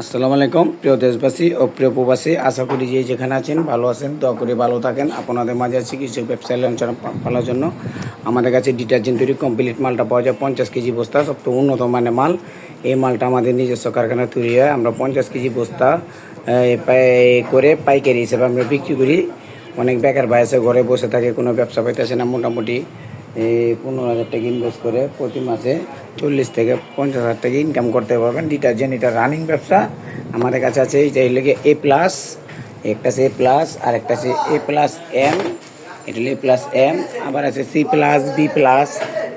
আসসালামু আলাইকুম, প্রিয় দেশবাসী ও প্রিয় প্রবাসী, আশা করি যে যেখানে আছেন ভালো আছেন, দয়া করে ভালো থাকেন। আপনাদের মাঝে আছি কিছু ব্যবসায় লঞ্চনা পালার জন্য। আমাদের কাছে ডিটারজেন্ট তৈরি কমপ্লিট মালটা পাওয়া যায় পঞ্চাশ কেজি বস্তা, সবচেয়ে উন্নত মানের মাল। এই মালটা আমাদের নিজস্ব কারখানায় তৈরি হয়। আমরা পঞ্চাশ কেজি বস্তা করে পাইকারি হিসেবে আমরা বিক্রি করি। অনেক বেকার ভাই আছে, ঘরে বসে থাকে, কোনো ব্যবসা পাইতেছে না, মোটামুটি এই পনেরো হাজার টাকা ইনভেস্ট করে প্রতি মাসে চল্লিশ থেকে পঞ্চাশ হাজার টাকা ইনকাম করতে পারবেন। ডিটারজেন্ট এটা রানিং ব্যবসা, আমাদের কাছে আছে এইটা হলো এ প্লাস একটা আছে এ প্লাস আর একটা আছে এ প্লাস এম এটা এ প্লাস এম আবার আছে সি প্লাস বি প্লাস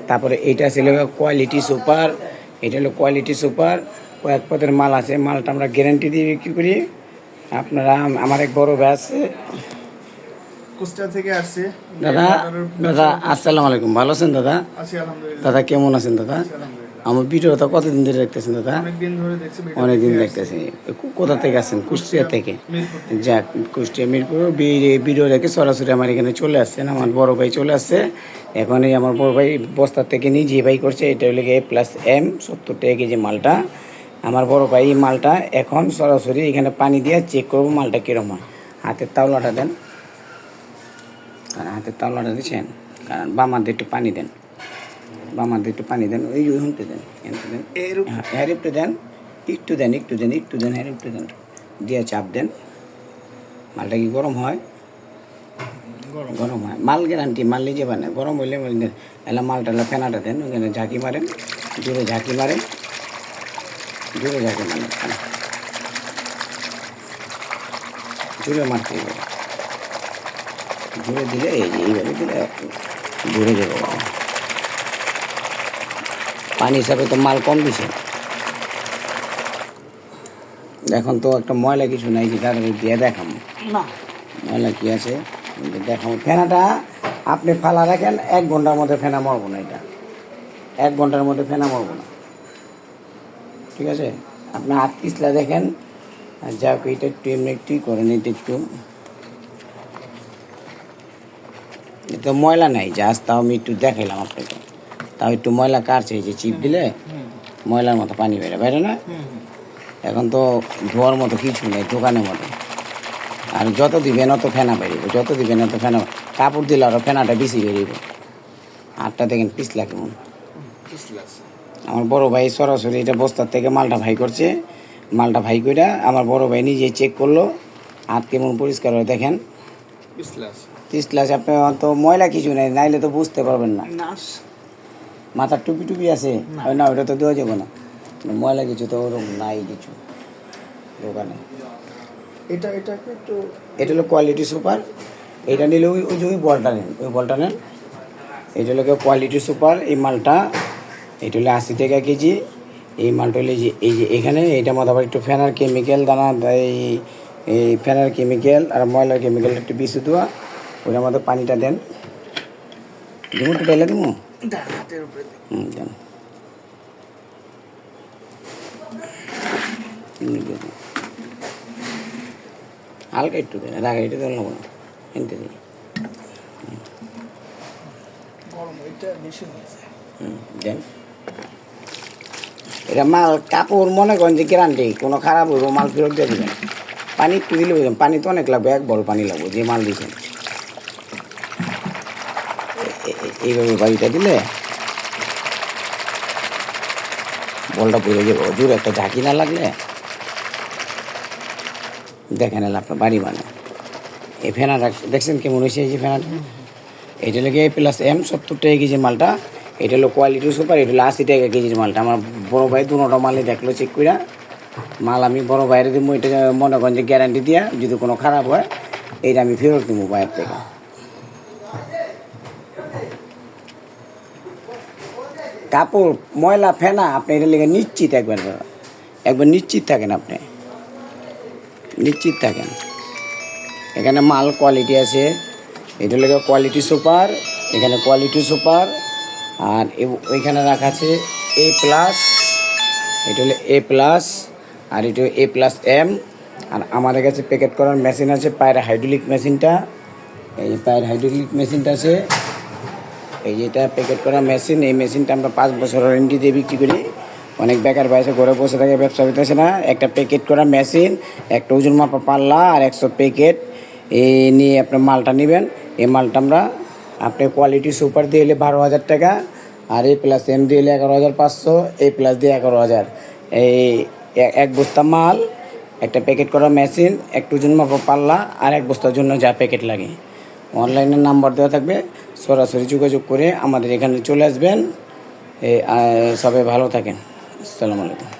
তারপরে এইটা ছিল কোয়ালিটি সুপার এটা হলো কোয়ালিটি সুপার কয়েক পদের মাল আছে, মালটা আমরা গ্যারেন্টি দিয়ে বিক্রি করি। আপনারা, আমার এক বড় আছে কুষ্টিয়া থেকে আসছে। দাদা দাদা আসসালামু আলাইকুম। ভালো আছেন দাদা? আছি আলহামদুলিল্লাহ। দাদা কেমন আছেন দাদা? আমার ভিডিওটা কতদিন ধরে দেখতেছেন দাদা? অনেকদিন ধরে দেখছি অনেকদিন দেখতেছি। কোথা থেকে আসছেন? কুষ্টিয়া থেকে? যাক কুষ্টিয়া মিরপুর। ভিডিও রেখে সরাসরি আমার এখানে চলে আসছেন। আমার বড় ভাই চলে আসছে। এখন এই আমার বড় ভাই বস্তার থেকে নিজে ভাই করছে এটা হলো এ প্লাস এম সত্তর টাকা কেজি মালটা। আমার বড় ভাই এই মালটা এখন সরাসরি এখানে পানি দিয়ে চেক করব মালটা কীরকম হয়। হাতের তাওলাটা দেন। আর হাতের তাওলাটা দিচ্ছেন কারণ বামার দিয়ে একটু পানি দেন। বামার দিয়ে একটু পানি দেন ওই ওইখানটা দেন দেন। হ্যাঁ একটু দেন একটু দেন একটু দেন একটু দেন হ্যার একটু দেন। দিয়ে চাপ দেন। মালটা কি গরম হয়? গরম। হয়। মাল গ্যারান্টি মাল নিজে বানে গরম হইলে এলা মালটা এলা ফেনাটা দেন ওখানে ঝাঁকি মারেন জোরে ঝাঁকি মারেন জোরে ঝাঁকি মারেন। জোরে মারতে হবে। জোরে দিলে এই যে এইভাবে দিলে জোরে যাবে। পানি হিসাবে তো মাল কম দিছে। এখন তো একটা ময়লা কিছু নাই যে তাদের দিয়ে দেখাম না। ময়লা কি আছে? দেখাম ফেনাটা আপনি ফালা রাখেন এক ঘণ্টার মধ্যে ফেনা মরবো না এটা। এক ঘণ্টার মধ্যে ফেনা মরবো না। ঠিক আছে? আপনি হাত পিছলা দেখেন। আর যা এটা একটু এমনি একটু ই করেন এটা একটু। তো ময়লা নাই জাস্ট তাও আমি একটু দেখাইলাম আপনাকে। তাও একটু ময়লা কাটছে যে চিপ দিলে ময়লার মতো পানি বেরো বেরো না? এখন তো ধোয়ার মতো কিছু নেই দোকানের মতো। আর যত দিবেন অত ফেনা বেরিয়ে যত দিবেন অত ফেনা কাপড় দিলে আরও ফেনাটা বেশি বেরিয়ে আটটা দেখেন পিছলা কেমন। আমার বড় ভাই সরাসরি এটা বস্তার থেকে মালটা ভাই করছে। মালটা ভাই কইরা আমার বড় ভাই নিজে চেক করল। হাত কেমন পরিষ্কার হয় দেখেন। পিছলা আপনি অত ময়লা কিছু নেই নাইলে তো বুঝতে পারবেন না। মাথার টুপি টুপি আছে? না। ওটা তো দেওয়া যাবে না। ময়লা কিছু তো ওরকম নাই কিছু দোকানে। এটা এটাকে একটু এটা হলো কোয়ালিটি সুপার এটা নিলে ওই ওই যে ওই বলটা নেন ওই বলটা নেন। এটা হলো কোয়ালিটি সুপার এই মালটা। এটা হলো আশি টাকা কেজি। এই মালটা হলো এই যে এই যে এখানে এইটা মতো আবার একটু ফেনার কেমিক্যাল দানা এই এই ফেনার কেমিক্যাল আর ময়লার কেমিক্যাল একটু বেশি দেওয়া। ওইটার মধ্যে পানিটা দেন। দিমু? একটু ঢেলে দিমু। হুম দেন। হালকা একটু দেন রাখা এটা দেন এনতে দিন এটা দেন। মাল কাপড় মনে করেন যে গ্যারান্টি কোনো খারাপ হইব মাল ফেরত দিয়ে দিবেন। পানি একটু দিলে পানি তো অনেক লাগবে এক বল পানি লাগবে যে মাল দিয়েছেন এ- এ- এ- এইভাবে বাড়িটা দিলে বলটা পড়ে যাবে। দূরে একটা ঝাঁকি না লাগলে দেখে এলে আপনার বাড়ি বানা এই ফেনাটা দেখছেন কেমন হয়েছে এই যে ফেনাটা? এটা লেগে প্লাস এম সত্তর টাকা কেজি মালটা। এটা হলো কোয়ালিটি সুপার এটা হলো আশি টাকা কেজির মালটা। আমার বড় ভাই দুটো মালই দেখল চেক কইরা। মাল আমি বড় ভাইয়ের দিব এটা মনে করেন যে গ্যারান্টি দিয়া যদি কোনো খারাপ হয় এইটা আমি ফেরত দিব বাইরের থেকে। কাপড়, ময়লা, ফেনা, আপনি এটা লেগে নিশ্চিত একবার একবার নিশ্চিত থাকেন আপনি। নিশ্চিত থাকেন। এখানে মাল কোয়ালিটি আছে। এটা লেগে কোয়ালিটি সুপার এখানে কোয়ালিটি সুপার আর ওইখানে রাখা আছে এ প্লাস এটা হলো এ প্লাস আর এটা এ প্লাস এম আর আমাদের কাছে প্যাকেট করার মেশিন আছে, পায়ের হাইড্রোলিক মেশিনটা এই পায়ের হাইড্রোলিক মেশিনটা আছে। এই যেটা প্যাকেট করা মেশিন এই মেশিনটা আমরা পাঁচ বছর ওয়ারেন্টি দিয়ে বিক্রি করি। অনেক বেকার বয়সে ঘরে বসে থাকে, ব্যবসা হইতেছে না। একটা প্যাকেট করা মেশিন একটা ওজন মাপা পাল্লা আর একশো প্যাকেট এই নিয়ে আপনার মালটা নেবেন। এই মালটা আমরা আপনি কোয়ালিটি সুপার দিয়ে এলে বারো হাজার টাকা, আর এ প্লাস এম দিয়ে এলে এগারো হাজার পাঁচশো, এ প্লাস দিয়ে এগারো হাজার। এই এক বস্তা মাল, একটা প্যাকেট করা মেশিন একটু মাপা পাল্লা আর এক বস্তার জন্য যা প্যাকেট লাগে। অনলাইনে নাম্বার দেওয়া থাকবে। সরাসরি যোগাযোগ করে আমাদের এখানে চলে আসবেন। সবাই ভালো থাকেন। আসসালামু আলাইকুম।